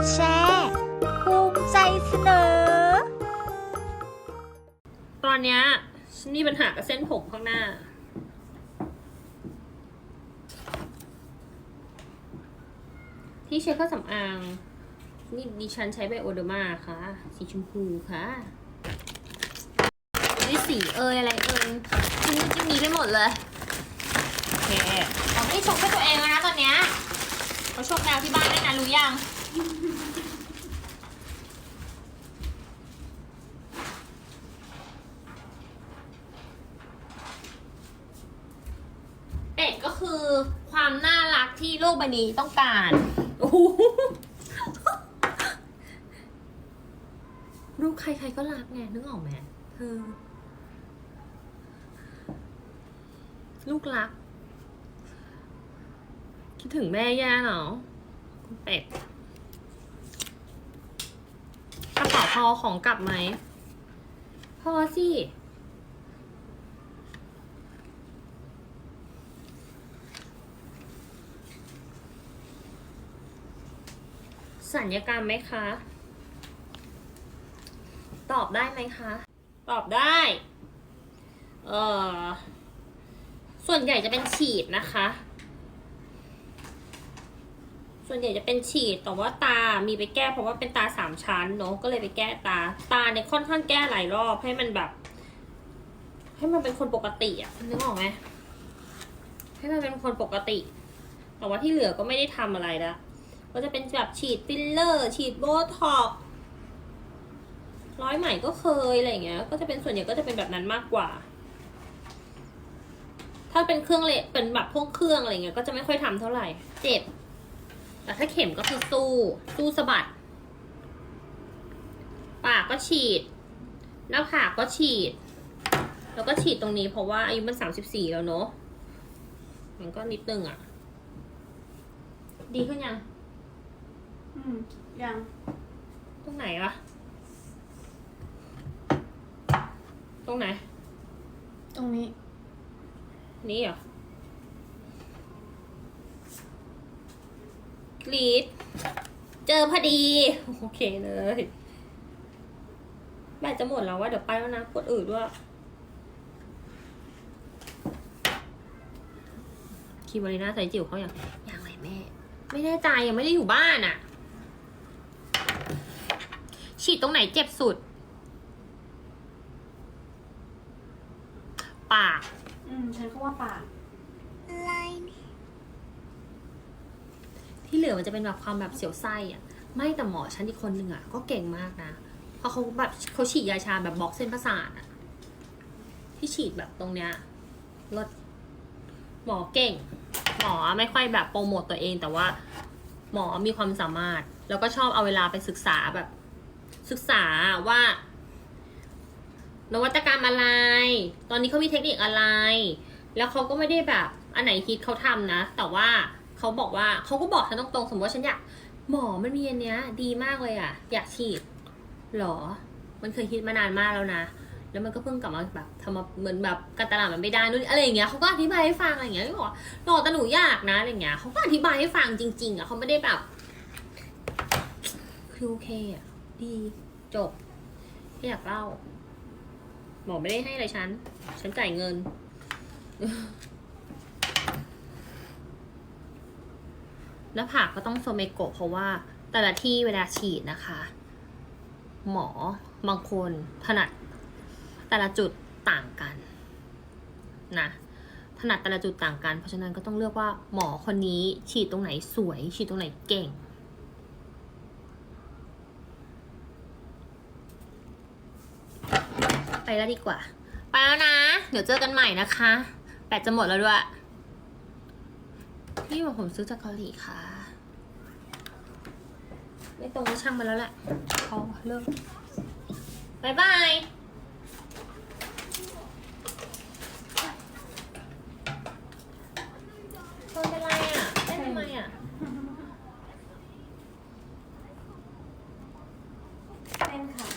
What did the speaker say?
ดแชร์ภูมิใจเสนอ ตอนเนี้ยฉันมีปัญหากับเส้นผมข้างหน้า ที่ใช้เครื่องสำอาง นี่ดิฉันใช้ไบโอเดอร์มาค่ะ สีชมพูค่ะนี่สีเอยอะไรเอยจิ้มจิ้มนี้ไปหมดเลย โอเคเราไม่ได้ชมแค่ตัวเองแล้วนะตอนเนี้ยเขาชมแมวที่บ้านด้วยนะรู้ยัง เป็ด ก็คือความน่ารักที่โลกใบนี้ต้องการลูกใครๆก็รักไงนึกออกไหมเธอลูกรัก คิดถึงแม่ย่าเหรอคุณเป็ดกระเป๋าพอของกลับไหมพอสิ สัญญกรรมไหมคะ ตอบได้ไหมคะ ตอบได้ เออส่วนใหญ่จะเป็นฉีดนะคะ ส่วนใหญ่จะเป็นฉีดแต่ว่าตา มีไปแก้เพราะว่าเป็นตาสามชั้นเนาะ ก็เลยไปแก้ตา ตาเนี่ยค่อนข้างแก้หลายรอบให้มันแบบ ให้มันเป็นคนปกติอะนึกออกไหมให้มันเป็นคนปกติ แต่ว่าที่เหลือก็ไม่ได้ทำอะไรละ ก็จะเป็นแบบฉีดฟิลเลอร์ ฉีดโบท็อกร้อยไหมก็เคยอะไรเงี้ย ก็จะเป็นส่วนใหญ่ก็จะเป็นแบบนั้นมากกว่า ถ้าเป็นเครื่องเละเป็นแบบพวกเครื่องอะไรเงี้ย ก็จะไม่ค่อยทำเท่าไหร่ เจ็บ แต่ถ้าเข็มก็คือสู้ สู้สะบัด ปากก็ฉีด หน้าผากก็ฉีด แล้วก็ฉีดตรงนี้เพราะว่าอายุมันสามสิบสี่แล้วเนอะมันก็นิดนึงอะ ดีขึ้นยัง อืมยัง ตรงไหนวะ ตรงไหน ตรงนี้ นี่เหรอกรีด เจอพอดี โอเคเลยแบตจะหมดแล้วว่าเดี๋ยวไปแล้วนะกดอื่นด้วย คีบริน่าใส่จิ๋วเขาอย่างอย่างไรแม่ ไม่แน่ใจยังไม่ได้อยู่บ้านอะ่ะ ฉีดตรงไหนเจ็บสุด ปาก อืมฉันก็ว่าปากที่เหลือมันจะเป็นแบบความแบบเสียวไส้อะไม่แต่หมอชั้นอีกคนหนึ่งอะก็เก่งมากนะเพราะเขาแบบเขาฉีดยาชาแบบบล็อกเส้นประสาทอะที่ฉีดแบบตรงเนี้ยลดหมอเก่ง หมอไม่ค่อยแบบโปรโมตตัวเองแต่ว่า หมอมีความสามารถ แล้วก็ชอบเอาเวลาไปศึกษาแบบ ศึกษาว่า นวัตกรรมอะไร ตอนนี้เขามีเทคนิคอะไร แล้วเขาก็ไม่ได้แบบอันไหนฮิตเขาทำนะ แต่ว่าเขาบอกว่าเขาก็บอกฉันตรงๆสมมติว่าฉันอยากหมอมันมีอันเนี้ย ดีมากเลยอะอยากฉีดหรอ มันเคยฮิตมานานมากแล้วนะ แล้วมันก็เพิ่งกลับมาแบบทำมาเหมือนแบบการตลาดมันไม่ได้นู่นอะไรอย่างเงี้ยเขาก็อธิบายให้ฟังอะไรอย่างเงี้ยก็บอกว่าหรอแต่หนูอยากนะอะไรอย่างเงี้ยเขาก็อธิบายให้ฟังจริง ๆอะเขาไม่ได้แบบคือโอเคอะ ดีจบแค่อยากเล่า หมอไม่ได้ให้อะไรฉัน ฉันจ่ายเงินหน้าผากก็ต้องโซเมโกะเพราะว่าแต่ละที่เวลาฉีดนะคะ หมอบางคนถนัด แต่ละจุดต่างกันนะถนัดแต่ละจุดต่างกัน เพราะฉะนั้นก็ต้องเลือกว่าหมอคนนี้ฉีดตรงไหนสวย ฉีดตรงไหนเก่ง ไปแล้วดีกว่า ไปแล้วนะ เดี๋ยวเจอกันใหม่นะคะ แปดจะหมดแล้วด้วย นี่ว่าผมซื้อจากเกาหลีค่ะ ไม่ตรงช่างมาแล้วแหละพอเลิกบายบายเป็นไรอะได้ทำไมอะเป็นค่ะ